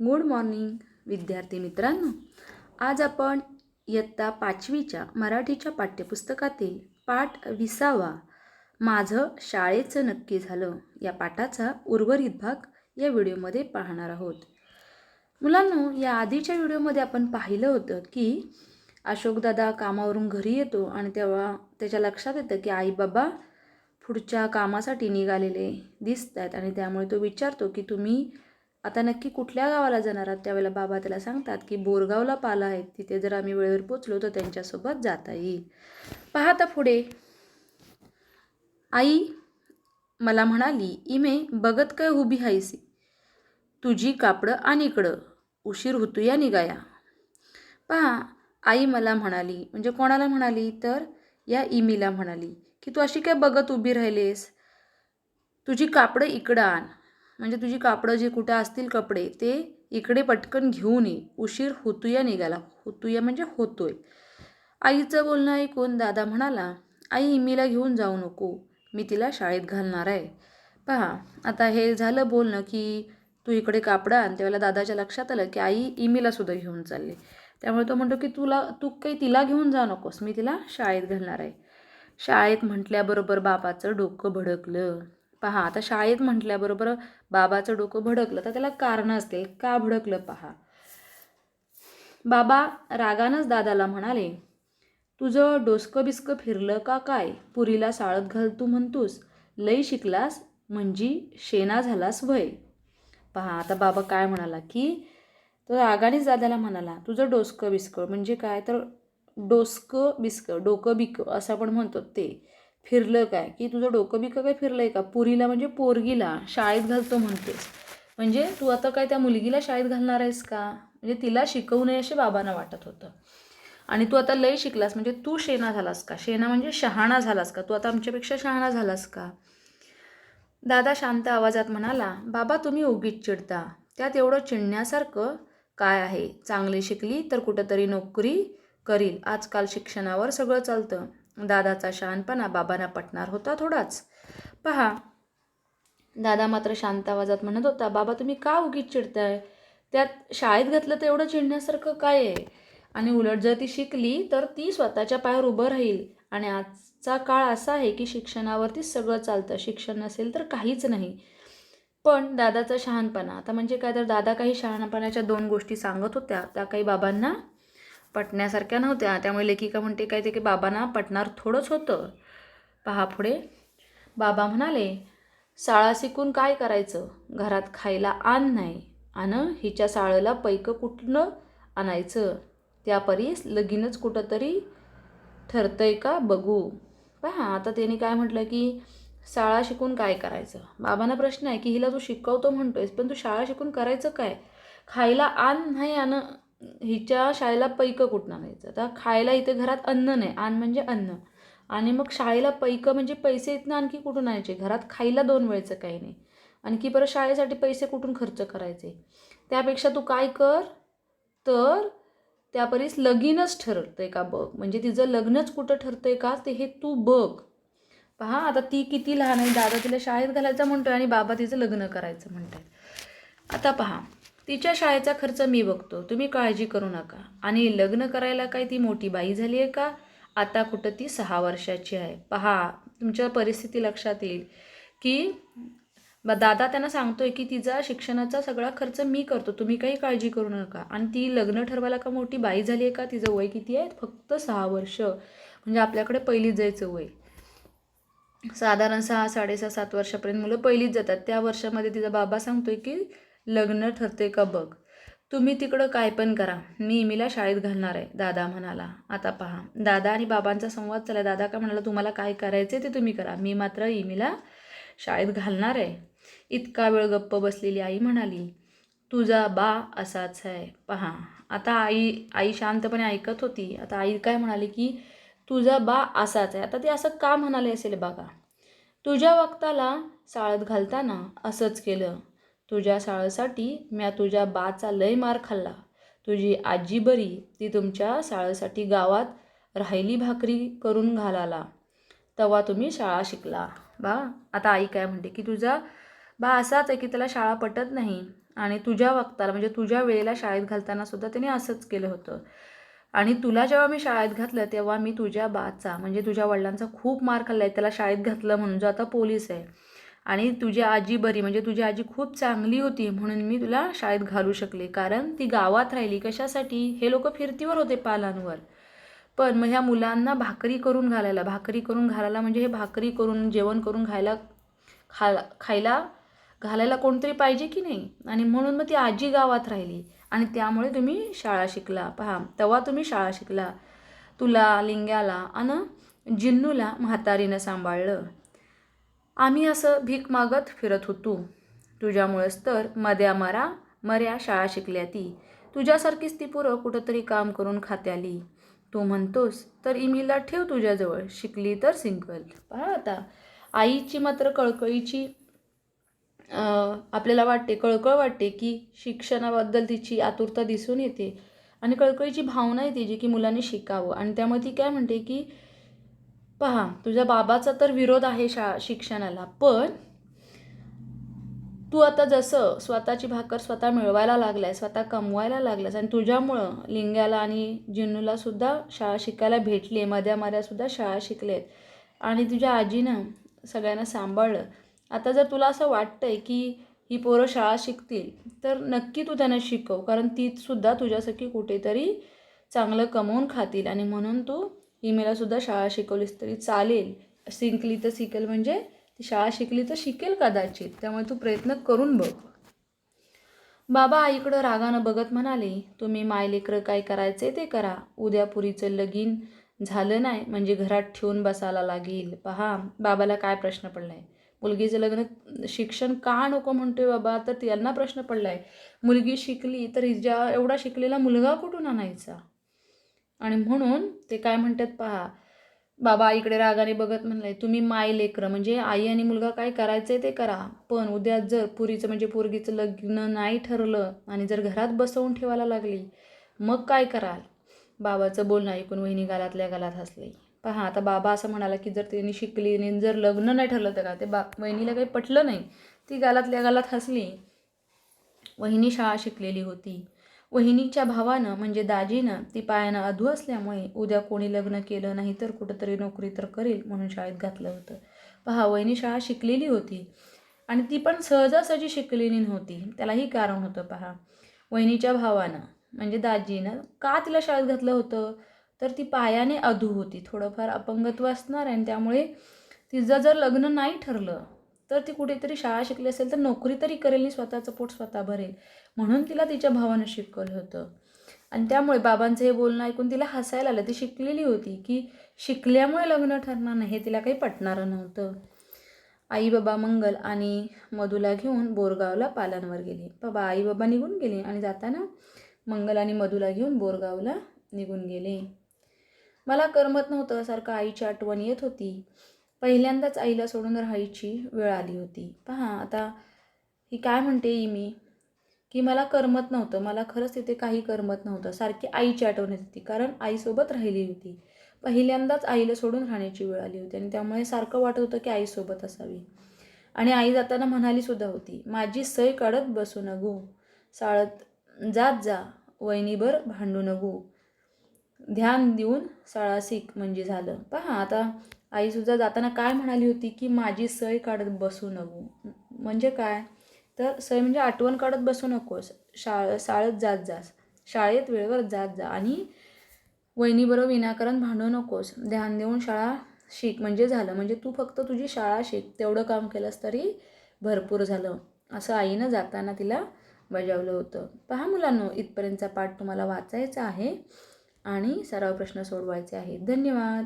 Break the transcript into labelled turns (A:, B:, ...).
A: Good morning विद्यार्थी मित्रांनो. आज आपण इयत्ता पाचवीच्या मराठीच्या पाठ्यपुस्तकातील पाठ विसावा माझं शाळेचं नक्की झालं या पाठाचा उर्वरित भाग या व्हिडिओमध्ये पाहणार आहोत. मुलांनो या आधीच्या व्हिडिओमध्ये आपण पाहिलं होतं की अशोकदादा कामावरून घरी येतो आणि तेव्हा त्याच्या लक्षात येतं की आई बाबा पुढच्या कामासाठी निघालेले दिसत आहेत आणि त्यामुळे तो विचारतो की तुम्ही आता नक्की कुठल्या गावाला जाणार आहात? त्यावेळेला बाबा त्याला सांगतात की बोरगावला पाला आहेत. तिथे जर आम्ही वेळेवर पोचलो तर त्यांच्यासोबत जाता येईल. पाहता पुढे. आई मला म्हणाली इमे बघत काय उभी हायसी? तुझी कापडं आणि इकडं. उशीर होतो या निघाया पहा आई मला म्हणाली म्हणजे कोणाला म्हणाली? तर या इमीला म्हणाली की तू अशी काय बघत उभी राहिलीस? तुझी कापडं इकडं आण. म्हणजे तुझी कापडं जे कुठं असतील कपडे ते इकडे पटकन घेऊन ये. उशीर होतुया निघाला होतुया म्हणजे होतोय. आईचं बोलणं ऐकून दादा म्हणाला आई इमीला घेऊन जाऊ नको. मी तिला शाळेत घालणार आहे. पहा आता हे झालं बोलणं की तू इकडे कापडं आण. त्यावेळेला दादाच्या लक्षात आलं की आई इमीला सुद्धा घेऊन चालली. त्यामुळे तो म्हणतो की तुला तू काही तिला घेऊन जाऊ नकोस. मी तिला शाळेत घालणार आहे. शाळेत म्हटल्याबरोबर बाबाचं डोकं भडकलं. पहा आता शाळेत म्हटल्याबरोबर बाबाचं डोकं भडकलं तर त्याला कारणं असतील. का भडकलं पहा? बाबा रागानंच दादाला म्हणाले तुझं डोसकं बिस्कं फिरलं का काय? पुरीला साळत घाल तू म्हणतोस. लई शिकलास म्हणजे शेणा झालास वय. पहा आता बाबा काय म्हणाला की तो रागानेच दादाला म्हणाला तुझं डोसकं बिस्कं म्हणजे काय? तर डोसकं बिस्कं डोकं बिकं असं आपण म्हणतो ते. फिरलं काय? की तुझं डोकं बिकं काय फिरलं आहे का? पुरीला म्हणजे पोरगीला शाळेत घालतो म्हणतेस. म्हणजे तू आता काय त्या मुलगीला शाळेत घालणार आहेस का? म्हणजे तिला शिकवू नये असे बाबांना वाटत होतं. आणि तू आता लय शिकलास. म्हणजे तू शेणा झालास का? शेणा म्हणजे शहाणा झालास का? तू आता आमच्यापेक्षा शहाणा झालास का? दादा शांत आवाजात म्हणाला बाबा तुम्ही उगीच चिडता. त्यात एवढं चिडण्यासारखं काय आहे? चांगली शिकली तर कुठंतरी नोकरी करील. आजकाल शिक्षणावर सगळं चालतं. दादाचा शहाणपणा बाबांना पटणार होता थोडाच. पहा दादा मात्र शांत आवाजात म्हणत होता बाबा तुम्ही का उगीच चिडताय? त्यात शाळेत घातलं तर एवढं चिडण्यासारखं काय आहे? आणि उलट जर ती शिकली तर ती स्वतःच्या पायावर उभं राहील. आणि आजचा काळ असा आहे की शिक्षणावरतीच सगळं चालतं. शिक्षण नसेल तर काहीच नाही. पण दादाचा शहाणपणा आता म्हणजे काय तर दादा काही शहाणपणाच्या दोन गोष्टी सांगत होत्या. त्या काही बाबांना पटण्यासारख्या नव्हत्या. त्यामुळे लेखिका म्हणते काय ते की बाबांना पटणार थोडंच होतं. पहा पुढे. बाबा म्हणाले शाळा शिकून काय करायचं? घरात खायला आण नाही. आणि हिच्या साळेला पैकं कुठनं आणायचं? त्यापरी लगीनच कुठंतरी ठरतंय का बघू. पहा आता त्याने काय म्हटलं की शाळा शिकून काय करायचं? बाबांना प्रश्न आहे की हिला तू शिकवतो म्हणतोयस पण तू शाळा शिकून करायचं काय? खायला आण नाही आणि. हिच्या शाळेला पैकं कुठनं आणायचं आता खायला इथे घरात अन्न नाही अन्न म्हणजे अन्न. आणि मग शाळेला पैकं म्हणजे पैसे इथनं आणखी कुठून आणायचे? घरात खायला दोन वेळचं काही नाही. आणखी परत शाळेसाठी पैसे कुठून खर्च करायचे? त्यापेक्षा तू काय कर? तर त्यापरीस लगीनच ठरतंय का बघ. म्हणजे तिचं लग्नच कुठं ठरतं आहे का ते हे तू बघ. पहा आता ती किती लहान आहे. दादा तिला शाळेत घालायचं म्हणतोय आणि बाबा तिचं लग्न करायचं म्हणतात आता पहा तिच्या शाळेचा खर्च मी बघतो. तुम्ही काळजी करू नका. आणि लग्न करायला काय ती मोठी बाई झाली आहे का? आता कुठं ती सहा वर्षाची आहे. पहा तुमच्या परिस्थिती लक्षात येईल की दादा त्यांना सांगतोय की तिचा शिक्षणाचा सगळा खर्च मी करतो. तुम्ही काही काळजी करू नका. आणि ती लग्न ठरवायला का मोठी बाई झाली आहे का? तिचं वय किती आहे? फक्त सहा वर्ष. म्हणजे आपल्याकडे पहिलीच जायचं वय. साधारण सहा साडेसहा सात वर्षापर्यंत मुलं पहिलीच जातात. त्या वर्षामध्ये तिचा बाबा सांगतोय की लग्न ठरते का बघ. तुम्ही तिकडं काय पण करा. मी इमीला शाळेत घालणार आहे दादा म्हणाला. आता पहा. दादा आणि बाबांचा संवाद चालला. दादा काय म्हणाला तुम्हाला काय करायचं ते तुम्ही करा. मी मात्र इमीला शाळेत घालणार आहे. इतका वेळ गप्प बसलेली आई म्हणाली तुझा बा असाच आहे. पहा. आता आई आई शांतपणे ऐकत होती. आता आई काय म्हणाली की तुझा बा असाच आहे. आता ते असं का म्हणाले असेल बघा. तुझ्या वक्ताला शाळेत घालताना असंच केलं. तुझ्या साळसाठी म्या तुझ्या बाचा लय मार खाल्ला. तुझी आजी बरी ती तुमच्या साळसाठी गावात राहिली भाकरी करून घालाला तेव्हा तुम्ही शाळा शिकला. बा आता आई काय म्हणते की तुझा बा असाच आहे की त्याला शाळा पटत नाही. आणि तुझ्या वक्ताला म्हणजे तुझ्या वेळेला शाळेत घालताना सुद्धा त्याने असंच केलं होतं. आणि तुला जेव्हा मी शाळेत घातलं तेव्हा मी तुझ्या बाचा म्हणजे तुझ्या वडिलांचा खूप मार खाल्ला आहे त्याला शाळेत घातलं म्हणून जो आता पोलीस आहे. आणि तुझी आजी बरी म्हणजे तुझी आजी खूप चांगली होती म्हणून मी तुला शाळेत घालू शकले. कारण ती गावात राहिली कशासाठी? हे लोक फिरतीवर होते पालांवर. पण मग ह्या मुलांना भाकरी करून घालायला भाकरी करून घालायला म्हणजे हे भाकरी करून जेवण करून खायला खा खायला घालायला कोणतरी पाहिजे की नाही? आणि म्हणून मग ती आजी गावात राहिली. आणि त्यामुळे तुम्ही शाळा शिकला. पहा तेव्हा तुम्ही शाळा शिकला. तुला लिंग्याला आणि जिन्नूला म्हातारीनं सांभाळलं. आम्ही असं भीक मागत फिरत होतो. तुझ्यामुळेच तर मद्या मरा मर्या शाळा शिकल्या ती. तुझ्यासारखीच ती पुरं कुठंतरी काम करून खात्याली तू म्हणतोस तर इमीला ठेव तुझ्याजवळ शिकली तर सिंगल. पहा आता आईची मात्र कळकळीची आपल्याला वाटते कळकळ वाटते की शिक्षणाबद्दल तिची आतुरता दिसून येते. आणि कळकळीची भावना येते जी की मुलांनी शिकावं. आणि त्यामुळे ती काय म्हणते की पहा तुझ्या बाबाचा तर विरोध आहे शा शिक्षणाला पण तू आता जसं स्वतःची भाकर स्वतः मिळवायला लागलाय स्वतः कमवायला लागलास आणि तुझ्यामुळं लिंग्याला आणि जिन्नूला सुद्धा शाळा शिकायला भेटली मध्या माऱ्यासुद्धा शाळा शिकलेत आणि तुझ्या आजीनं सगळ्यांना सांभाळलं. आता जर तुला असं वाटतंय की ही पोरं शाळा शिकतील तर नक्की तू त्यांना शिकव कारण ती सुद्धा तुझ्यासाठी कुठेतरी चांगलं कमवून खातील आणि म्हणून तू हिमेलासुद्धा शाळा शिकवलीस तरी चालेल. शिंकली तर शिकेल म्हणजे ती शाळा शिकली तर शिकेल कदाचित. त्यामुळे तू प्रयत्न करून बघ. बाबा आईकडं रागानं बघत म्हणाले तुम्ही मायलेकरं काय करायचे ते करा. उद्या पुरीचं लगीन झालं नाही म्हणजे घरात ठेवून बसायला लागेल. पहा बाबाला काय प्रश्न पडलाय? मुलगीचं लग्न शिक्षण का नको म्हणतोय बाबा? तर त्यांना प्रश्न पडलाय. मुलगी शिकली तर ज्या एवढा शिकलेला मुलगा कुठून आणायचा? आणि म्हणून ते काय म्हणतात पहा बाबा इकडे रागाने बघत म्हणलंय तुम्ही माय लेकरं म्हणजे आई आणि मुलगा काय करायचंय ते करा. पण उद्या जर पुरीचं म्हणजे पोरगीचं लग्न नाही ठरलं आणि जर घरात बसवून ठेवायला लागली मग काय कराल? बाबाचं बोलणं ऐकून वहिनी गालातल्या गालात हसली. पहा आता बाबा असं म्हणाला की जर तिने शिकली आणि जर लग्न नाही ठरलं तर का ते बा वहिनीला काही पटलं नाही. ती गालातल्या गालात हसली. वहिनी शाळा शिकलेली होती. वहिनीच्या भावानं म्हणजे दाजीनं ती पायानं अधू असल्यामुळे उद्या कोणी लग्न केलं नाही तर कुठंतरी नोकरी तर करेल म्हणून शाळेत घातलं होतं. पहा वहिनी शाळा शिकलेली होती आणि ती पण सहजासहजी शिकलेली नव्हती. त्यालाही कारण होतं पहा. वहिनीच्या भावानं म्हणजे दाजीनं का तिला शाळेत घातलं होतं? तर ती पायाने अधू होती. थोडंफार अपंगत्व असणार आणि त्यामुळे तिचं जर लग्न नाही ठरलं तर ती कुठेतरी शाळा शिकली असेल तर नोकरी तरी करेल आणि स्वतःचं पोट स्वतः भरेल. म्हणून तिला तिच्या भावानं शिकवलं होतं. आणि त्यामुळे बाबांचं हे बोलणं ऐकून तिला हसायला आलं. ती शिकलेली होती की शिकल्यामुळे लग्न ठरणार नाही हे तिला काही पटणारं नव्हतं. आई बाबा मंगल आणि मधूला घेऊन बोरगावला पालांवर गेले. बाबा आई बाबा निघून गेले आणि जाताना मंगल आणि मधूला घेऊन बोरगावला निघून गेले. मला करमत नव्हतं सारखं आईची आठवण येत होती. पहिल्यांदाच आईला सोडून राहायची वेळ आली होती. पहा आता ही काय म्हणते ई मी? की मला करमत नव्हतं. मला खरंच तिथे काही करमत नव्हतं. सारखी आईची आठवण येत होती कारण आईसोबत राहिली होती. पहिल्यांदाच आईला सोडून राहण्याची वेळ आली होती आणि त्यामुळे सारखं वाटत होतं की आईसोबत असावी. आणि आई जाताना म्हणाली सुद्धा होती माझी सय काढत बसू नगू. साळत जात जा. वहिनीभर भांडू नगू. ध्यान देऊन साळा शिक म्हणजे झालं. पहा आता आईसुद्धा जाताना काय म्हणाली होती की माझी सय काढत बसू नको. म्हणजे काय? तर सय म्हणजे आठवण काढत बसू नकोस शाळ शाळेत जात जास. शाळेत वेळेवर जात जा आणि वहिनीबरोबर विनाकारण भांडू नकोस. ध्यान देऊन शाळा शिक. म्हणजे झालं. म्हणजे तू फक्त तुझी शाळा शिक. तेवढं काम केलंस तरी भरपूर झालं. असं आईनं जाताना तिला बजावलं होतं. पहा मुलांनो इथपर्यंतचा पाठ तुम्हाला वाचायचा आहे आणि सराव प्रश्न सोडवायचे आहेत. धन्यवाद.